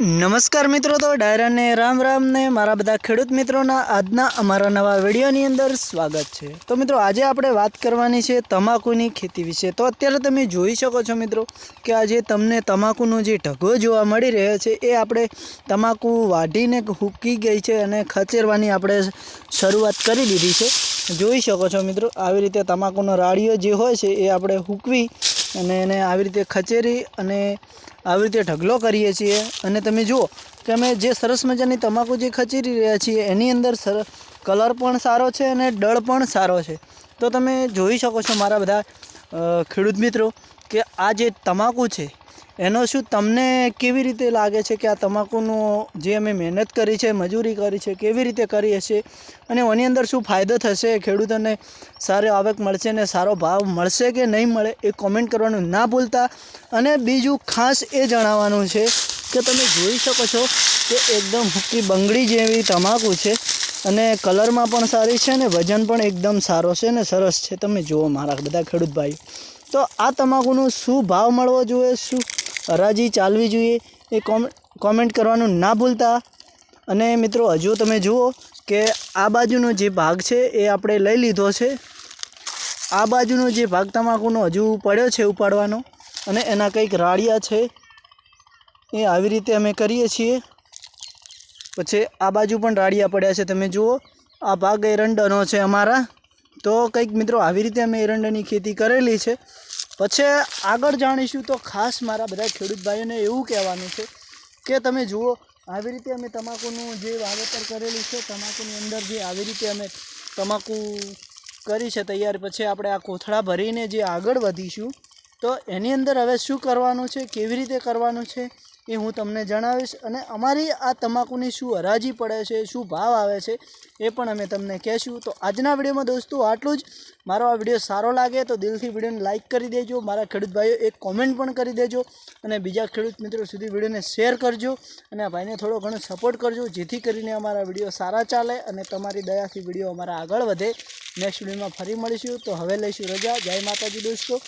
નમસ્કાર મિત્રો, તો ડાયરાને રામ રામ ને મારા બધા ખેડૂત મિત્રોના આજના અમારા નવા વિડીયોની અંદર સ્વાગત છે. તો મિત્રો, આજે આપણે વાત કરવાની છે તમાકુની ખેતી વિશે. તો અત્યારે તમે જોઈ શકો છો મિત્રો કે આજે તમને તમાકુનો જે ઢગો જોવા મળી રહ્યો છે, એ આપણે તમાકુ વાઢીને હૂકી ગઈ છે અને ખચેરવાની આપણે શરૂઆત કરી દીધી છે. જોઈ શકો છો મિત્રો, આવી રીતે તમાકુનો રાળીઓ જે હોય છે, એ આપણે હૂકવી અને એને આવી રીતે ખચેરી અને આવી રીતે ઢગલો કરીએ છીએ. અને તમે જુઓ કે અમે જે સરસ મજાની તમાકુ જે ખચેરી રહ્યા છીએ, એની અંદર સર, કલર પણ સારો છે અને ડળ પણ સારો છે. તો તમે જોઈ શકો છો મારા બધા ખેડૂત મિત્રો કે આ જે તમાકુ છે એનો શું તમને કેવી રીતે લાગે છે કે આ તમાકુનો જે અમે મહેનત કરી છે, મજૂરી કરી છે, કેવી રીતે કરી હશે? અને એની અંદર શું ફાયદો થશે? ખેડૂતોને સારી આવક મળશે ને સારો ભાવ મળશે કે નહીં મળે એ કોમેન્ટ કરવાનું ના ભૂલતા. અને બીજું ખાસ એ જણાવવાનું છે કે તમે જોઈ શકો છો કે એકદમ હુક્કી બંગડી જેવી તમાકુ છે અને કલરમાં પણ સારી છે ને વજન પણ એકદમ સારો છે ને સરસ છે. તમે જુઓ મારા બધા ખેડૂત ભાઈ તો આ તમાકુનો શું ભાવ મળવો જોઈએ? શું હરાજી ચાલવી જોઈએ, એ કોમ કોમેન્ટ કરવાનું ના ભૂલતા. અને મિત્રો, હજુ તમે જુઓ કે આ બાજુનો જે ભાગ છે, એ આપણે લઈ લીધો છે. આ બાજુનો જે ભાગ તમાકુનો હજુ પડ્યો છે ઉપાડવાનો, અને એના કંઈક રાળિયા છે. એ આવી રીતે અમે કરીએ છીએ. પછી આ બાજુ પણ રાળિયા પડ્યા છે, તમે જુઓ. આ ભાગ એરંડાનો છે અમારા. તો કંઈક મિત્રો, આવી રીતે અમે એરંડાની ખેતી કરેલી છે. પછી આગળ જાણીશું તો ખાસ મારા બધા ખેડૂત ભાઈઓને એવું કહેવાનું છે કે તમે જુઓ, આવી રીતે અમે તમાકુનું જે વાવેતર કરેલું છે, તમાકુની અંદર જે આવી રીતે અમે તમાકુ કરી છે તૈયાર, પછી આપણે આ કોથળા ભરીને જે આગળ વધીશું, તો એની અંદર હવે શું કરવાનું છે, કેવી રીતે કરવાનું છે એ હું તમને જણાવીશ. અને અમારી આ તમાકુની શું હરાજી પડે છે, શું ભાવ આવે છે, એ પણ અમે તમને કહેશું. તો આજના વિડીયોમાં દોસ્તો આટલું જ. મારો આ વીડિયો સારો લાગે તો દિલથી વિડીયોને લાઇક કરી દેજો. મારા ખેડૂત ભાઈઓ એક કોમેન્ટ પણ કરી દેજો. અને બીજા ખેડૂત મિત્રો સુધી વિડીયોને શેર કરજો. અને આ ભાઈને થોડો ઘણો સપોર્ટ કરજો, જેથી કરીને અમારા વીડિયો સારા ચાલે અને તમારી દયાથી વીડિયો અમારા આગળ વધે. નેક્સ્ટ વિડીયોમાં ફરી મળીશું. તો હવે લઈશું રજા. જય માતાજી દોસ્તો.